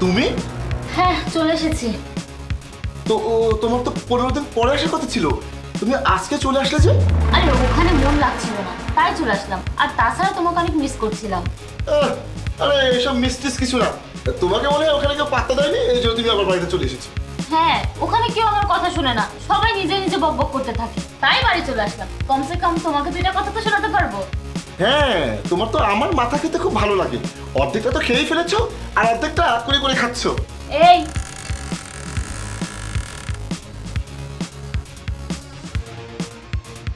তুমি? হ্যাঁ চলে এসেছি। তো ও, তোমার তো পনেরো দিন পরে আসার কথা ছিল। তুমি আজকে চলে আসলে যে? আরে ওখানে মন লাগছিল না। তাই চলে আসলাম। আর তাছাড়া তোমাকে অনেক মিস করছিলাম। আহ, আরে এসব মিস্টিস কিছু না। তোমাকে মনে হয় ওখানে কেউ পাত্তা দেয়নি এই জন্য তুমি আমার বাড়িতে চলে এসেছ। হ্যাঁ ওখানে কেউ আমার কথা শুনে না। সবাই নিজে নিজে বক বক করতে থাকে। তাই বাড়ি চলে আসলাম। কমসে কম তোমাকে দুইটা কথা তো শোনাতে পারব। হ্যাঁ তোমার তো আমার মাথা খেতে খুব ভালো লাগে। অর্ধেকটা তো খেয়েই ফেলেছো আর অর্ধেকটা করে করে খাচ্ছো। এই।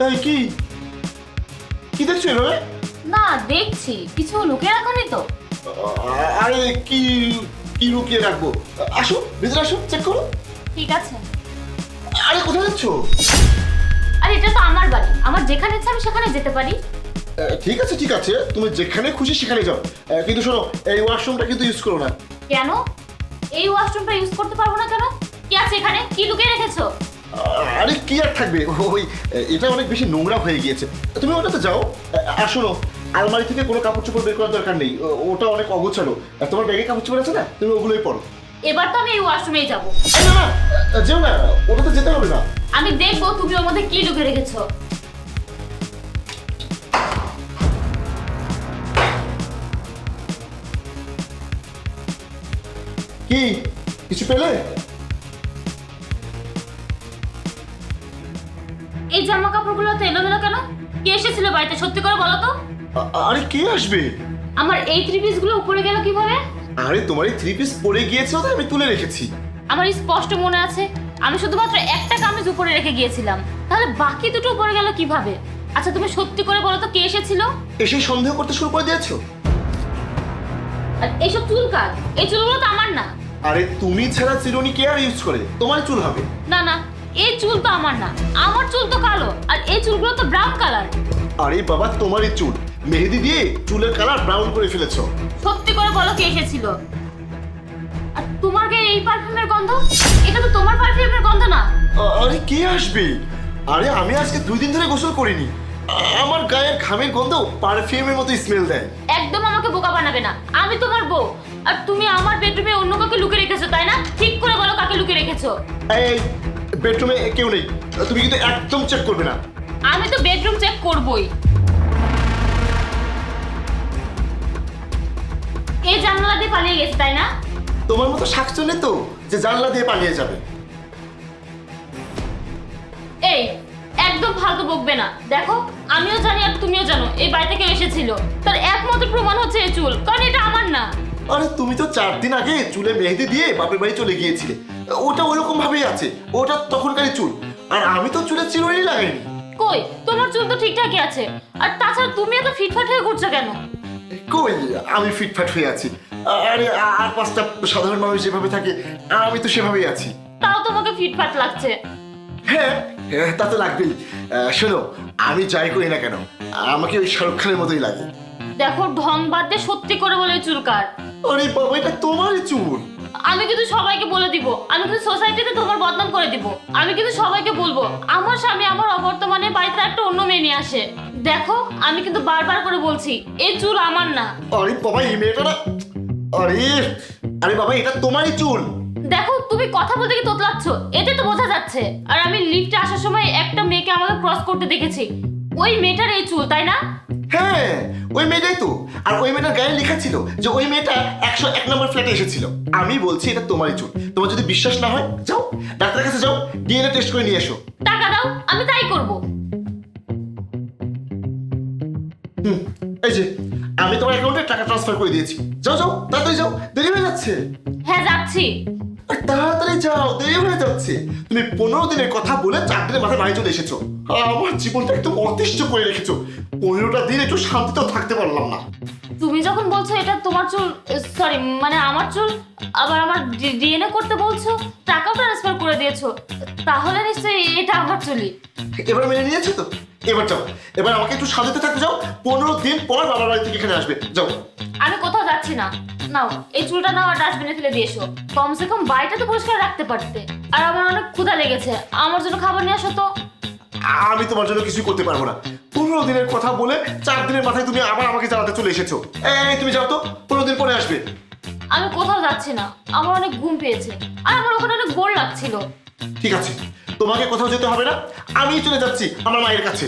এই কি? কি দেখছ এভাবে? না দেখছি। কিছু লুকিয়ে রাখনি তো। আরে কি কি লুকিয়ে রাখব? আসো ভিতরে আসো চেক করো। ঠিক আছে। আরে কোথায় যাচ্ছো? আর এটা তো আমার বাড়ি। আমার যেখানে ইচ্ছা আমি সেখানে যেতে পারি। ঠিক আছে ঠিক আছে। তুমি যেখানে খুশি সেখানে যাও। কিন্তু শোনো এই ওয়াশরুমটা কিন্তু ইউজ করো না। কেন? এই ওয়াশরুমটা ইউজ করতে পারব না কেন? কি আছে এখানে? কি লুকিয়ে রেখেছো? আরে কি আর থাকবে? ওই এটা অনেক বেশি নোংরা হয়ে গিয়েছে। তুমি ওটাতে যাও। আর শোনো আলমারি থেকে কোনো কাপড় চোপড় বের করার দরকার নেই। ওটা অনেক অগোছালো। আর তোমার ব্যাগে কাপড় চোপড় আছে না? তুমি ওগুলোই পরো। এবার তো আমি এই ওয়াশরুমেই যাব। এই না না যেও না ওটাতে যেতে হবে না। আমি দেখব তুমি ওর মধ্যে কি লুকিয়ে রেখেছো। কি? কিছু পেলে? এই জামা কাপড়গুলো তো এলোমেলো কেন? কে এসেছিল বাড়িতে? সত্যি করে বলো তো। আ- আরে কে আসবে? আমার এই থ্রি পিসগুলো উপরে গেল কীভাবে? আরে তোমার এই থ্রি পিস পরে গিয়েছিল তাই আমি তুলে রেখেছি। আমার স্পষ্ট মনে আছে আমি শুধুমাত্র একটা কামিজ উপরে রেখে গিয়েছিলাম। তাহলে বাকি দুটো উপরে গেল কীভাবে? আচ্ছা তুমি সত্যি করে বলো তো কে এসেছিল? এসে সন্দেহ করতে শুরু করে দিয়েছ। আর এইসব চুল কার? এই চুলগুলো তো আমার না। আরে তুমি ছাড়া চিরুনি কে আর ইউজ করে? তোমার চুল হবে। না না এই চুল তো আমার না। আমার চুল তো কালো আর এই চুলগুলো তো ব্রাউন কালার আরে বাবা তোমারই চুল। মেহেদি দিয়ে চুলের কালার ব্রাউন করে ফেলেছো। সত্যি করে বলো কে এসেছিল। আর তোমার গায়ে এই পারফিউমের গন্ধ? এটা তো তোমার পারফিউমের গন্ধ না। আরে কে আসবে? আরে আমি আজকে দুই দিন ধরে গোসল করিনি। আমার গায়ের ঘামের গন্ধ পারফিউমের মতো স্মেল দেয়। একদম আমাকে বোকা বানাবে না। আমি তোমার বউ। আর তুমি আমার বেডরুমে অন্য কাউকে লুকিয়ে রেখেছো তাই না? ঠিক করে বলো কাকে লুকিয়ে রেখেছো। এই বেডরুমে কেউ নেই। তুমি কিন্তু একদম চেক করবে না। আমি তো বেডরুম চেক করবই। এই জানলা দিয়ে পালিয়ে গেছে তাই না? তোমার মতো শাকচুনি তো যে জানলা দিয়ে পালিয়ে যাবে। এই একদম ফালতু বকবে না। দেখো আমিও জানি আর তুমিও জানো এই বাড়িতে কেউ এসেছিল। তার একমাত্র প্রমাণ হচ্ছে এই চুল কারণ এটা আমার না। আরে তুমি তো চার দিন আগে চুলে মেহেদি দিয়ে বাপের বাড়ি চলে গিয়েছিলে। ওটা ওরকম ভাবেই আছে ওটা তখনকারই চুল। আর আমি তো চুলে চিরুনি লাগাইনি। কই তোমার চুল তো ঠিকঠাকই আছে। আর তাছাড়া তুমি এত ফিটফাট হয়ে ঘুরছো কেন? কই আমি ফিটফাট হয়ে আছি। আরে আর পাঁচটা সাধারণ মানুষ যেভাবে থাকে আমি তো সেভাবেই আছি। তাও তোমাকে ফিটফাট লাগছে। হ্যাঁ হ্যাঁ, তা তো লাগবেই। শোনো আমি যাই করি না কেন আমাকে ওই শাহরুখ খানের মতোই লাগে। দেখো ঢং বাদ দিয়ে সত্যি করে বলে এই চুল কার আরে বাবা এটা তোমারই চুল। আমি কিন্তু সবাইকে বলে দিব আমি কিন্তু সোসাইটিতে তোমার বদনাম করে দিব। আমি কিন্তু সবাইকে বলব আমার স্বামী আমার অবর্তমানে বাড়িতে একটা অন্য মেয়ে নিয়ে আসে। দেখো আমি কিন্তু বারবার করে বলছি এই চুল আমার না। আরে বাবা এই মেয়েটা না আরে আরে বাবা এটা তোমারই চুল। দেখো তুমি কথা বলতে কি তোতলাচ্ছ। এতে তো বোঝা যাচ্ছে। আর আমি লিফটে আসার সময় একটা মেয়েকে আমাকে ক্রস করতে দেখেছি। ওই মেয়েটার এই চুল তাই না? হ্যাঁ ওই মেয়েটাই তো। আর ওই মেয়েটার গায়ে লেখা ছিল যে ওই মেয়েটা একশো এক নম্বর ফ্ল্যাটে এসেছিল। আমি বলছি এটা তোমারই চুল। তোমার যদি বিশ্বাস না হয় যাও ডাক্তারের কাছে যাও ডিএনএ টেস্ট করে নিয়ে এসো। টাকা দাও আমি তাই করব। হুম এই যে আমি তোমার অ্যাকাউন্টে টাকা ট্রান্সফার করে দিয়েছি। যাও যাও তাড়াতাড়ি যাও দেরি হয়ে যাচ্ছে। হ্যাঁ যাচ্ছি। তাড়াতাড়ি যাও দেরি হয়ে যাচ্ছে। তুমি পনেরো দিনের কথা বলে চার দিনের মাথায় বাড়ি চলে এসেছ। আমার জীবনটা একদম অতিষ্ঠ করে রেখেছো। পনেরোটা দিন একটু শান্তিতেও থাকতে পারলাম না। তুমি যখন বলছো এটা তোমার চুল সরি মানে আমার চুল আবার আমার ডিএনএ করতে বলছো টাকাও ট্রান্সফার করে দিয়েছ তাহলে নিশ্চয়ই এটা আমার চুলি এবার মেনে নিয়েছো তো? এবার যাও। এবার আমাকে একটু শান্তিতে থাকতে যাও। পনেরো দিন পর বাবার বাড়ি থেকে এখানে আসবে। যাও। আমি কোথাও যাচ্ছি না। নাও এই চুলটা নাও আর ডাস্টবিনে ফেলে দিয়ে এসো। কমসে কম বাড়িটা তো পরিষ্কার রাখতে পারতে। আর আমার অনেক ক্ষুধা লেগেছে। আমার জন্য খাবার নিয়ে আসো তো। আমি তোমার জন্য কিছুই করতে পারব না। পনেরো দিনের কথা বলে চার দিনের মাথায় তুমি আবার আমাকে জানাতে চলে এসেছ। এই তুমি যাও তো পনেরো দিন পরে আসবে। আমি কোথাও যাচ্ছি না। আমার অনেক ঘুম পেয়েছে। আর আমার ওখানে অনেক বোর লাগছিল। ঠিক আছে তোমাকে কোথাও যেতে হবে না। আমি চলে যাচ্ছি আমার মায়ের কাছে।